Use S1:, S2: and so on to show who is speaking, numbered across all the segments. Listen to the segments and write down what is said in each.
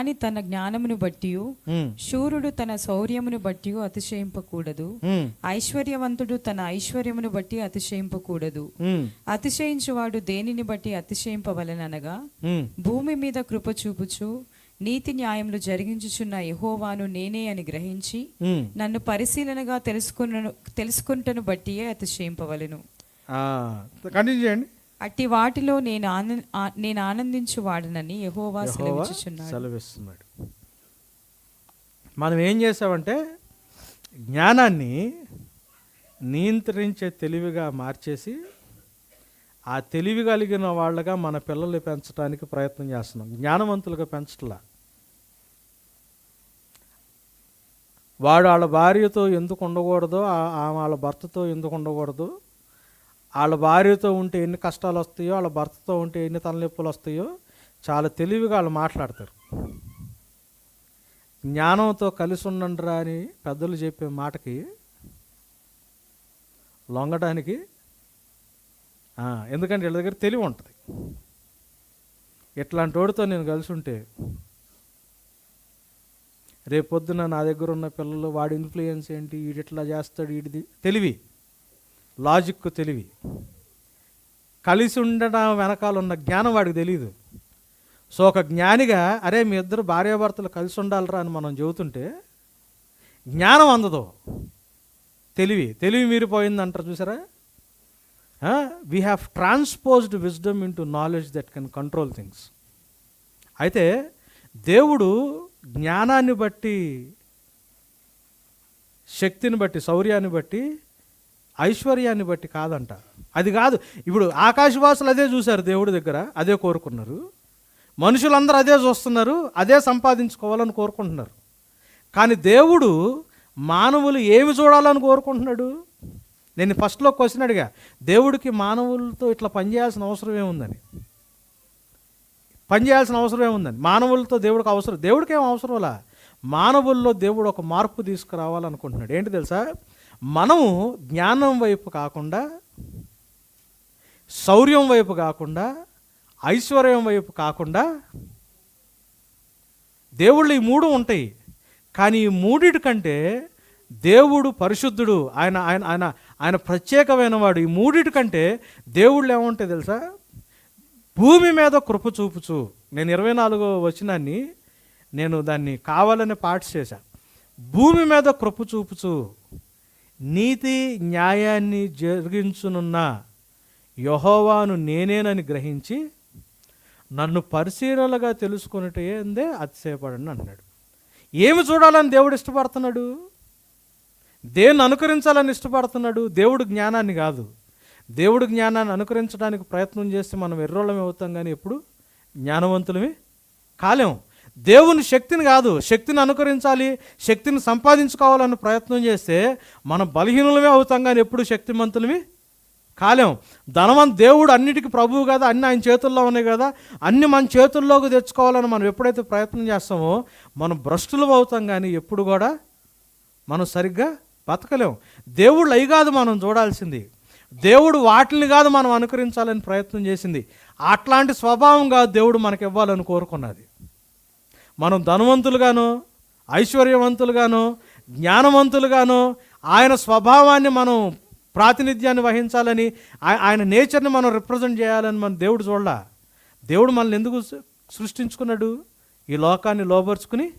S1: అని తన జ్ఞానమును బట్టి శూరుడు తన శౌర్యమును బట్టి అతిశయింపకూడదు. ఐశ్వర్యవంతుడు తన ఐశ్వర్యమును బట్టి అతిశయింపకూడదు. అతిశయించువాడు దేనిని బట్టి అతిశయింపవలననగా
S2: ఉమ్.
S1: భూమి మీద కృప చూపుచు నీతి న్యాయములు జరిగించుచున్న యెహోవాను నేనే అని గ్రహించి. నన్ను పరిశీలనగా తెలుసుకున్న తెలుసుకుంటను బట్టియే అతిశయింపవలెను.
S2: కంటిన్యూ చేయండి.
S1: అట్టి వాటిలో నేను నేను ఆనందించు వాడనని యెహోవా
S2: సెలవిస్తున్నాడు. మనం ఏం చేసామంటే జ్ఞానాన్ని నియంత్రించే తెలివిగా మార్చేసి ఆ తెలివి కలిగిన వాళ్ళగా మన పిల్లల్ని పెంచడానికి ప్రయత్నం చేస్తున్నాం. జ్ఞానవంతులుగా పెంచట్లా. వాడు వాళ్ళ భార్యతో ఎందుకు ఉండకూడదో ఆ- ఆ వాళ్ళ భర్తతో ఎందుకు ఉండకూడదు వాళ్ళ భార్యతో ఉంటే ఎన్ని కష్టాలు వస్తాయో వాళ్ళ భర్తతో ఉంటే ఎన్ని తలనొప్పులు వస్తాయో చాలా తెలివిగా వాళ్ళు మాట్లాడతారు. జ్ఞానంతో కలిసి ఉండండిరా అని పెద్దలు చెప్పే మాటకి లొంగడానికి ఎందుకంటే వీళ్ళ దగ్గర తెలివి ఉంటుంది. ఇట్లాంటి వాడితో నేను కలిసి ఉంటే రేపొద్దున నా దగ్గర ఉన్న పిల్లలు వాడి ఇన్ఫ్లుయెన్స్ ఏంటి వీడిట్లా చేస్తాడు వీడిది తెలివి. లాజిక్ తెలివి. కలిసి ఉండడం వెనకాల ఉన్న జ్ఞానం వాడికి తెలియదు సో ఒక జ్ఞానిగా అరే మీ ఇద్దరు భార్యాభర్తలు కలిసి ఉండాలిరా అని మనం చెబుతుంటే జ్ఞానం అందదు. తెలివి. తెలివి మీరిపోయింది అంటారు చూసారా? We have transposed wisdom in to knowledge that can control things అయితే దేవుడు జ్ఞానాన్ని బట్టి శక్తిని బట్టి శౌర్యాన్ని బట్టి ఐశ్వర్యాన్ని బట్టి కాదంట. అది కాదు. ఇప్పుడు ఆకాశవాసులు అదే చూశారు దేవుడి దగ్గర అదే కోరుకున్నారు. మనుషులందరూ అదే చూస్తున్నారు అదే సంపాదించుకోవాలని కోరుకుంటున్నారు. కానీ దేవుడు మానవులు ఏమి చూడాలని కోరుకుంటున్నాడు? నేను ఫస్ట్లో క్వశ్చన్ అడిగా దేవుడికి మానవులతో ఇట్లా పనిచేయాల్సిన అవసరం ఏముందని? పని చేయాల్సిన అవసరం ఏముందని? మానవులతో దేవుడికి అవసరం దేవుడికి ఏం అవసరంలా మానవుల్లో దేవుడు ఒక మార్పు తీసుకురావాలనుకుంటున్నాడు. ఏంటి తెలుసా? మనము జ్ఞానం వైపు కాకుండా శౌర్యం వైపు కాకుండా ఐశ్వర్యం వైపు కాకుండా దేవుళ్ళు ఈ మూడు ఉంటాయి. కానీ ఈ మూడిటి కంటే దేవుడు పరిశుద్ధుడు ఆయన ఆయన ఆయన ఆయన ప్రత్యేకమైన వాడు. ఈ మూడిటి కంటే దేవుళ్ళు ఏముంటాయి తెలుసా? భూమి మీద కృప చూపుచు. నేను ఇరవై నాలుగో వచనాన్ని నేను దాన్ని కావాలని పాఠ చేశాను భూమి మీద కృప చూపుచు. నీతి న్యాయాన్ని జరిగించునున్న యహోవాను నేనేనని గ్రహించి నన్ను పరిశీలనగా తెలుసుకున్నట్టే అందే అతిశయపడండి అన్నాడు. ఏమి చూడాలని దేవుడు ఇష్టపడుతున్నాడు? దేన్ని అనుకరించాలని ఇష్టపడుతున్నాడు? దేవుడు జ్ఞానాన్ని కాదు. దేవుడు జ్ఞానాన్ని అనుకరించడానికి ప్రయత్నం చేస్తే మనం ఎర్రోళమే అవుతాం కానీ ఎప్పుడు? జ్ఞానవంతులమే కాలేం. దేవుని శక్తిని కాదు శక్తిని అనుకరించాలి శక్తిని సంపాదించుకోవాలని ప్రయత్నం చేస్తే మనం బలహీనులమే అవుతాం కానీ ఎప్పుడు శక్తిమంతులమే కాలేం. ధనవంత దేవుడు అన్నిటికీ ప్రభువు కదా అన్ని ఆయన చేతుల్లో ఉన్నాయి కదా అన్ని మన చేతుల్లోకి తెచ్చుకోవాలని మనం ఎప్పుడైతే ప్రయత్నం చేస్తామో మనం భ్రష్టులు అవుతాం కానీ ఎప్పుడు కూడా మనం సరిగ్గా బతకలేం. దేవుళ్ళు అయి కాదు మనం చూడాల్సింది. దేవుడు వాటిని కాదు మనం అనుకరించాలని ప్రయత్నం చేసింది. అట్లాంటి స్వభావం కాదు దేవుడు మనకి ఇవ్వాలని కోరుకున్నది. మనం ధనవంతులుగాను ఐశ్వర్యవంతులుగాను జ్ఞానవంతులుగాను ఆయన స్వభావాన్ని మనం ప్రాతినిధ్యాన్ని వహించాలని ఆయ- ఆయన నేచర్ని మనం రిప్రజెంట్ చేయాలని మన దేవుడు చూడాల. దేవుడు మనల్ని ఎందుకు సృష్టించుకున్నాడు? ఈ లోకాన్ని లోపరుచుకుని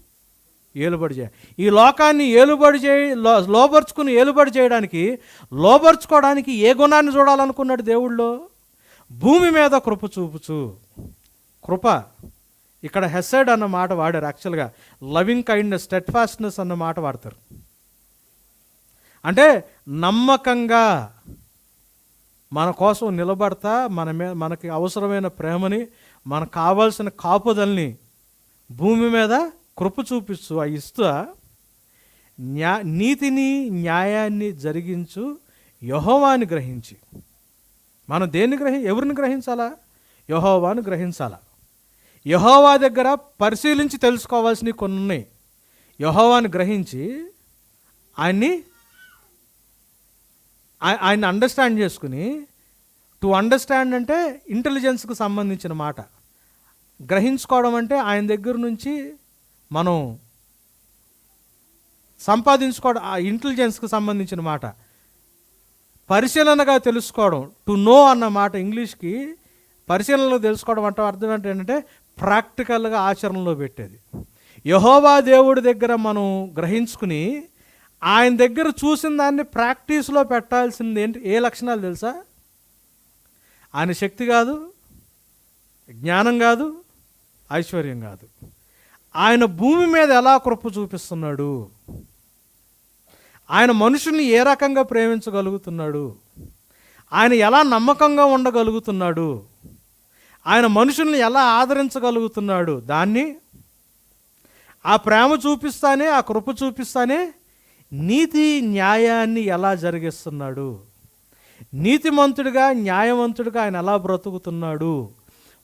S2: ఏలుబడి చేయ ఈ లోకాన్ని ఏలుబడి చేయ లోపరుచుకుని ఏలుబడి చేయడానికి లోపరుచుకోవడానికి ఏ గుణాన్ని చూడాలనుకున్నాడు దేవుళ్ళో? భూమి మీద కృప చూపుచు. కృప. ఇక్కడ హెసెడ్ అన్న మాట వాడారు. యాక్చువల్గా లవింగ్ కైండ్నెస్ స్టెట్ఫాస్ట్నెస్ అన్న మాట వాడతారు. అంటే నమ్మకంగా మన కోసం నిలబడతా మన మీద మనకి అవసరమైన ప్రేమని మనకు కావాల్సిన కాపుదల్ని భూమి మీద కృప చూపిస్తూ ఆ ఇస్తూ న్యా నీతిని న్యాయాన్ని జరిగించు యహోవాని గ్రహించి. మనం దేన్ని గ్రహి ఎవరిని గ్రహించాలా? యహోవాను గ్రహించాలా? యహోవా దగ్గర పరిశీలించి తెలుసుకోవాల్సినవి కొన్ని ఉన్నాయి యహోవాని గ్రహించి ఆయన్ని ఆయన్ని అండర్స్టాండ్ చేసుకుని టు అండర్స్టాండ్ అంటే ఇంటెలిజెన్స్కి సంబంధించిన మాట. గ్రహించుకోవడం అంటే ఆయన దగ్గర నుంచి మనం సంపాదించుకోవడం ఆ ఇంటెలిజెన్స్కి సంబంధించిన మాట. పరిశీలనగా తెలుసుకోవడం టు నో అన్న మాట ఇంగ్లీష్కి పరిశీలనలో తెలుసుకోవడం అంటే అర్థం ఏంటంటే ప్రాక్టికల్గా ఆచరణలో పెట్టేది. యహోవా దేవుడి దగ్గర మనం గ్రహించుకుని ఆయన దగ్గర చూసిన దాన్ని ప్రాక్టీస్లో పెట్టాల్సింది ఏంటి? ఏ లక్షణాలు తెలుసా? ఆయన శక్తి కాదు జ్ఞానం కాదు ఐశ్వర్యం కాదు. ఆయన భూమి మీద ఎలా కృప చూపిస్తున్నాడు? ఆయన మనుషుల్ని ఏ రకంగా ప్రేమించగలుగుతున్నాడు? ఆయన ఎలా నమ్మకంగా ఉండగలుగుతున్నాడు? ఆయన మనుషుల్ని ఎలా ఆదరించగలుగుతున్నాడు? దాన్ని ఆ ప్రేమ చూపిస్తానే ఆ కృప చూపిస్తానే నీతి న్యాయాన్ని ఎలా జరిగిస్తున్నాడు? నీతిమంతుడిగా న్యాయవంతుడిగా ఆయన ఎలా బ్రతుకుతున్నాడు?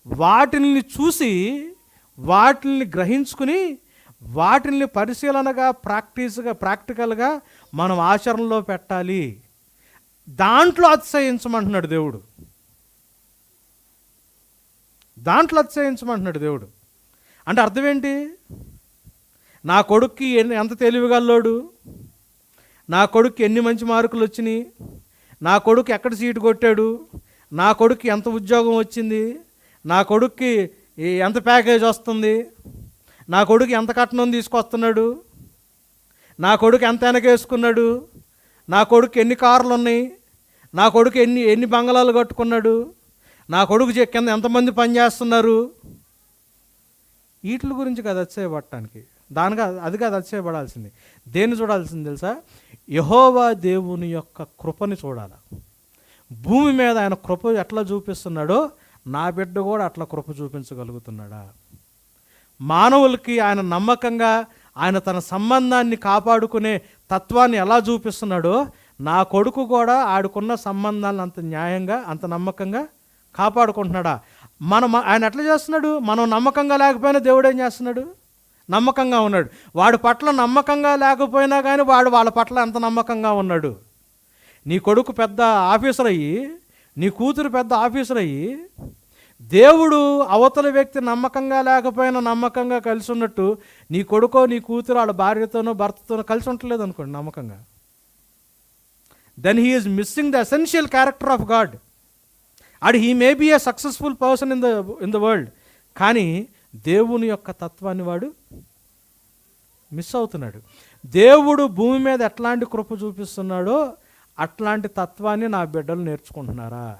S2: వాటిని చూసి వాటిని గ్రహించుకుని వాటిని పరిశీలనగా ప్రాక్టీస్గా ప్రాక్టికల్గా మనం ఆచరణలో పెట్టాలి. దాంట్లో అతిశయించమంటున్నాడు దేవుడు. దాంట్లో అతిశయించమంటున్నాడు దేవుడు. అంటే అర్థం ఏంటి నా కొడుక్కి ఎన్ని ఎంత తెలివిగల్లోడు నా కొడుక్కి ఎన్ని మంచి మార్కులు వచ్చినాయి? నా కొడుకు ఎక్కడ సీటు కొట్టాడు? నా కొడుక్కి ఎంత ఉద్యోగం వచ్చింది? నా కొడుక్కి ఎంత ప్యాకేజ్ వస్తుంది? నా కొడుకు ఎంత కట్నం తీసుకొస్తున్నాడు? నా కొడుకు ఎంత వెనకేసుకున్నాడు నా కొడుకు ఎన్ని కార్లు ఉన్నాయి నా కొడుకు ఎన్ని ఎన్ని బంగళాలు కట్టుకున్నాడు? నా కొడుకు చె- కింద ఎంతమంది పనిచేస్తున్నారు వీటి గురించి కాదు అతిశయపడటానికి. దానిగా అది కాదు అతిశయపడాల్సింది. దేన్ని చూడాల్సింది తెలుసా? యహోవా దేవుని యొక్క కృపని చూడాలి. భూమి మీద ఆయన కృప ఎట్లా చూపిస్తున్నాడో నా బిడ్డ కూడా అట్లా కృప చూపించగలుగుతున్నాడా. మానవులకి ఆయన నమ్మకంగా ఆయన తన సంబంధాన్ని కాపాడుకునే తత్వాన్ని ఎలా చూపిస్తున్నాడో నా కొడుకు కూడా ఆడుకున్న సంబంధాలను అంత న్యాయంగా అంత నమ్మకంగా కాపాడుకుంటున్నాడా? మనం ఆయన ఎట్లా చేస్తున్నాడు? మనం నమ్మకంగా లేకపోయినా దేవుడు ఏం చేస్తున్నాడు? నమ్మకంగా ఉన్నాడు. వాడి పట్ల నమ్మకంగా లేకపోయినా కానీ వాడు వాళ్ళ పట్ల ఎంత నమ్మకంగా ఉన్నాడు? నీ కొడుకు పెద్ద ఆఫీసర్ అయ్యి నీ కూతురు పెద్ద ఆఫీసర్ అయ్యి దేవుడు అవతల వ్యక్తి నమ్మకంగా లేకపోయినా నమ్మకంగా కలిసి ఉన్నట్టు నీ కొడుకో నీ కూతురు వాళ్ళ భార్యతోనో భర్తతోనో కలిసి ఉండలేదు అనుకోండి నమ్మకంగా. Then he is missing the essential character of God అడు he may be a successful person in the in the world కానీ దేవుని యొక్క తత్వాన్ని వాడు మిస్ అవుతున్నాడు. దేవుడు భూమి మీద ఎట్లాంటి కృప చూపిస్తున్నాడో అట్లాంటి తత్వాన్ని నా బిడ్డలు నేర్చుకుంటున్నారా?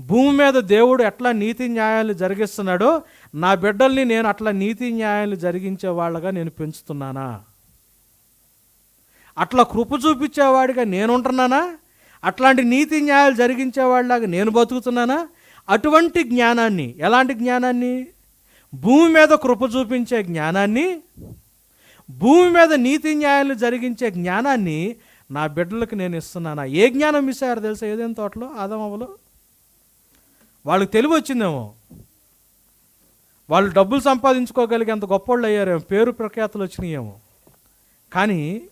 S2: భూమి మీద దేవుడు ఎట్లా నీతి న్యాయాలు జరిగిస్తున్నాడో నా బిడ్డల్ని నేను అట్లా నీతి న్యాయాలు జరిగించే వాళ్ళగా నేను పెంచుతున్నానా? అట్లా కృప చూపించేవాడిగా నేను ఉంటున్నానా? అట్లాంటి నీతి న్యాయాలు జరిగించేవాడిలాగా నేను బతుకుతున్నానా? అటువంటి జ్ఞానాన్ని ఎలాంటి జ్ఞానాన్ని? భూమి మీద కృప చూపించే జ్ఞానాన్ని? భూమి మీద నీతి న్యాయాలు జరిగించే జ్ఞానాన్ని నా బిడ్డలకు నేను ఇస్తున్నానా? ఏ జ్ఞానం మిస్ అయ్యారు తెలుసా? ఏదైనా తోటలో ఆదమవలో వాళ్ళకి తెలివి వచ్చిందేమో? వాళ్ళు డబ్బులు సంపాదించుకోగలిగేంత గొప్పోళ్ళు అయ్యారేమో? పేరు ప్రఖ్యాతులు వచ్చినాయేమో? కానీ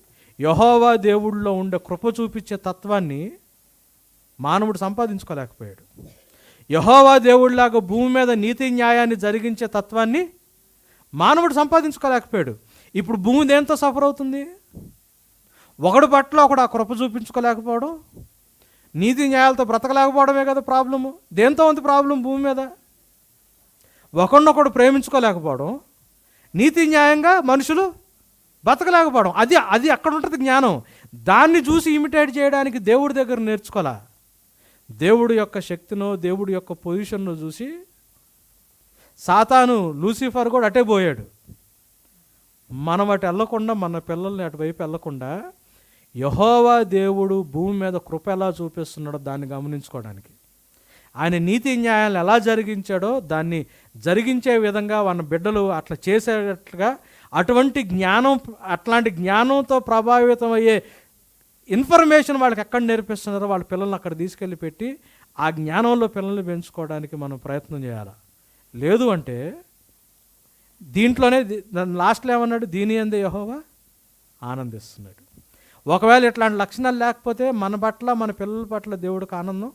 S2: యహోవా దేవుళ్ళలో ఉండే కృప చూపించే తత్వాన్ని మానవుడు సంపాదించుకోలేకపోయాడు. యహోవా దేవుడిలాగా భూమి మీద నీతి న్యాయాన్ని జరిగించే తత్వాన్ని మానవుడు సంపాదించుకోలేకపోయాడు. ఇప్పుడు భూమి దేంతో సఫర్ అవుతుంది? ఒకడు పట్ల ఒకడు ఆ కృప చూపించుకోలేకపోవడం? నీతి న్యాయాలతో బ్రతకలేకపోవడమే కదా ప్రాబ్లము. దేంతో ఉంది ప్రాబ్లం భూమి మీద? ఒకడినొకడు ప్రేమించుకోలేకపోవడం. నీతి న్యాయంగా మనుషులు బతకలేకపోవడం అది అది అక్కడ ఉంటుంది జ్ఞానం. దాన్ని చూసి ఇమిటేట్ చేయడానికి దేవుడి దగ్గర నేర్చుకోవాలా? దేవుడి యొక్క శక్తినో దేవుడి యొక్క పొజిషన్ను చూసి సాతాను లూసిఫర్ కూడా అటే పోయాడు. మనం అటు వెళ్ళకుండా మన పిల్లల్ని అటువైపు వెళ్ళకుండా యహోవా దేవుడు భూమి మీద కృప ఎలా చూపిస్తున్నాడో దాన్ని గమనించుకోవడానికి. ఆయన నీతి న్యాయాలు ఎలా జరిగించాడో దాన్ని జరిగించే విధంగా మన బిడ్డలు అట్లా చేసేటట్లుగా అటువంటి జ్ఞానం అట్లాంటి జ్ఞానంతో ప్రభావితం అయ్యే ఇన్ఫర్మేషన్ వాళ్ళకి ఎక్కడ నేర్పిస్తున్నారో వాళ్ళ పిల్లల్ని అక్కడ తీసుకెళ్ళి పెట్టి ఆ జ్ఞానంలో పిల్లల్ని పెంచుకోవడానికి మనం ప్రయత్నం చేయాలి? లేదు అంటే దీంట్లోనే దాని లాస్ట్లో ఏమన్నాడు? దీని అందే యహోవా? ఆనందిస్తున్నాడు. ఒకవేళ ఇట్లాంటి లక్షణాలు లేకపోతే మన పట్ల మన పిల్లల పట్ల దేవుడికి ఆనందం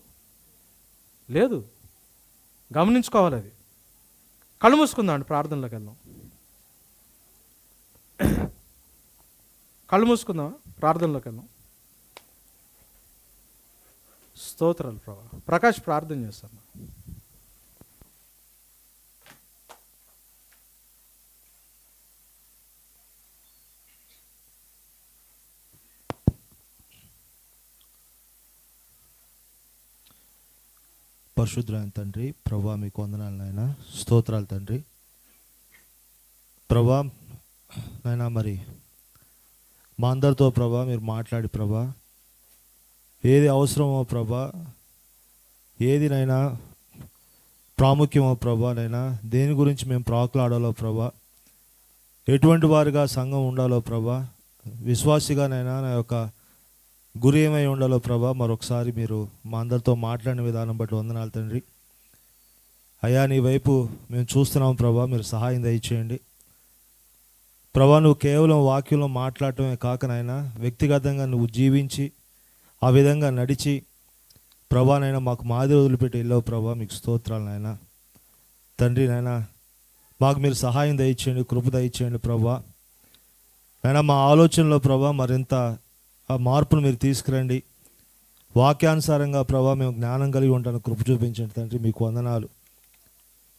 S2: లేదు. గమనించుకోవాలి అది. కళ్ళు మూసుకుందామండి ప్రార్థనలోకి వెళ్దాం. కళ్ళు మూసుకుందాం ప్రార్థనలోకి వెళ్దాం. స్తోత్రాలు ప్రభా. ప్రకాష్ ప్రార్థన చేస్తాను.
S3: పరిశుద్ధులైన తండ్రి ప్రభా మీకు వందనాలు నాయన. స్తోత్రాలు తండ్రి. ప్రభా నాయన మరి మా అందరితో ప్రభా మీరు మాట్లాడి ప్రభా ఏది అవసరమో ప్రభా ఏదినైనా ప్రాముఖ్యమో ప్రభా నైనా దేని గురించి మేము ప్రాకులాడాలో ప్రభా ఎటువంటి వారిగా సంఘం ఉండాలో ప్రభా విశ్వాసిగానైనా నా యొక్క గురి ఏమై ఉండాలో ప్రభా మరొకసారి మీరు మా అందరితో మాట్లాడిన విధానం బట్టి వందనాలు తండ్రి. అయ్యా నీ వైపు మేము చూస్తున్నాం ప్రభా మీరు సహాయం దయచేయండి. ప్రభా నువ్వు కేవలం వాక్యంలో మాట్లాడటమే కాక నాయనా వ్యక్తిగతంగా నువ్వు జీవించి ఆ విధంగా నడిచి ప్రభా మాకు మాదిరి వదిలిపెట్టి వెళ్ళావు ప్రభా మీకు స్తోత్రాలు నాయన. తండ్రి నాయనా మాకు మీరు సహాయం దయచేయండి కృప దయచేయండి ప్రభా. నాయనా మా ఆలోచనలో ప్రభా మరింత ఆ మార్పును మీరు తీసుకురండి. వాక్యానుసారంగా ప్రభా మేము జ్ఞానం కలిగి ఉంటాను కృప చూపించండి తండ్రి మీకు వందనాలు.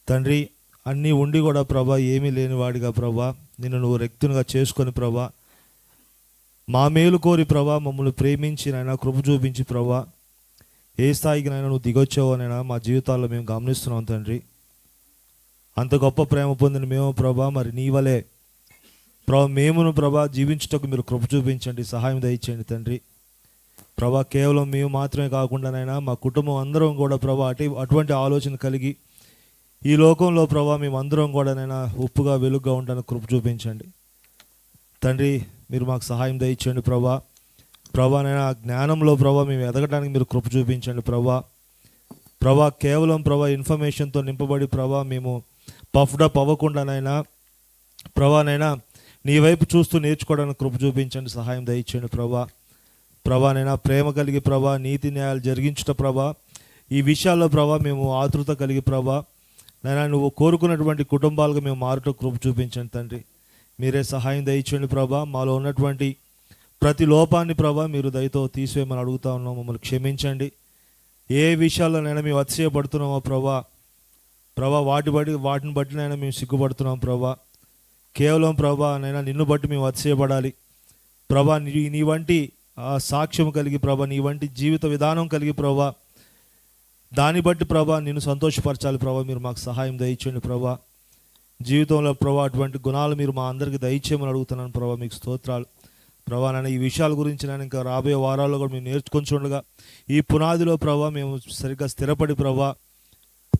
S3: తండ్రి అన్నీ ఉండి కూడా ప్రభా ఏమీ లేనివాడిగా ప్రభా నిన్ను నువ్వు రెక్తునిగా చేసుకొని ప్రభా మా మేలు కోరి ప్రభా మమ్మల్ని ప్రేమించి నాయన కృప చూపించి ప్రభా ఏ స్థాయికి నైనా నువ్వు దిగొచ్చావో నైనా మా జీవితాల్లో మేము గమనిస్తున్నాం తండ్రి. అంత గొప్ప ప్రేమ పొందిన మేము ప్రభా మరి నీ వలే ప్రభా మేమును ప్రభా జీవించుటకు మీరు కృప చూపించండి సహాయం దయచేయండి తండ్రి. ప్రభా కేవలం మేము మాత్రమే కాకుండానైనా మా కుటుంబం అందరం కూడా ప్రభా అటు అటువంటి ఆలోచన కలిగి ఈ లోకంలో ప్రభా మేము అందరం కూడానైనా ఉప్పుగా వెలుగుగా ఉండడానికి కృప చూపించండి. తండ్రి మీరు మాకు సహాయం దయచేయండి ప్రభా. ప్రభా నైనా జ్ఞానంలో ప్రభా మేము ఎదగడానికి మీరు కృప చూపించండి ప్రభా. ప్రభా కేవలం ప్రభా ఇన్ఫర్మేషన్తో నింపబడి ప్రభా మేము పఫ్డప్ అవ్వకుండానైనా ప్రభానైనా నీ వైపు చూస్తూ నేర్చుకోవడానికి కృప చూపించండి సహాయం దయచేయండి ప్రభా. ప్రభానైనా ప్రేమ కలిగి ప్రభా నీతి న్యాయాలు జరిగించుట ప్రభా. ఈ విషయాల్లో ప్రభా మేము ఆతృత కలిగి ప్రభా. నైనా నువ్వు కోరుకున్నటువంటి కుటుంబాలకు మేము మారుట కృప చూపించండి తండ్రి. మీరే సహాయం దయచేయండి ప్రభా. మాలో ఉన్నటువంటి ప్రతి లోపాన్ని ప్రభా మీరు దయతో తీసివేయమని అడుగుతా ఉన్నాం. మమ్మల్ని క్షమించండి. ఏ విషయాల్లోనైనా మేము అతిశయపడుతున్నామో ప్రభా? ప్రభా వాటి బట్టి వాటిని బట్టినైనా మేము సిగ్గుపడుతున్నాం ప్రభా. కేవలం ప్రభా నైనా నిన్ను బట్టి మేము అతిశయపడాలి. ప్రభా నీ నీ వంటి సాక్ష్యం కలిగి ప్రభా నీ వంటి జీవిత విధానం కలిగి ప్రభా దాన్ని బట్టి ప్రభా నిన్ను సంతోషపరచాలి ప్రభా. మీరు మాకు సహాయం దయచేయండి ప్రభా. జీవితంలో ప్రభా అటువంటి గుణాలు మీరు మా అందరికీ దయచేయమని అడుగుతున్నాను ప్రభా మీకు స్తోత్రాలు. ప్రభా నాయన ఈ విషయాల గురించి నేను ఇంకా రాబోయే వారాల్లో కూడా మేము నేర్చుకొని చూడగా ఈ పునాదిలో ప్రభా మేము సరిగ్గా స్థిరపడి ప్రభా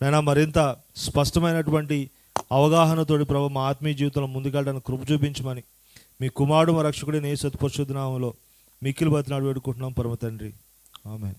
S3: నైనా మరింత స్పష్టమైనటువంటి అవగాహనతోటి ప్రభా మా ఆత్మీయ జీవితంలో ముందుకెళ్ళడానికి కృప చూపించమని మీ కుమారుడు మా రక్షకుడి నే సత్పరిశుద్ధనామంలో మిక్కిలి బతినాడు వేడుకుంటున్నాం పరమ తండ్రి. ఆమె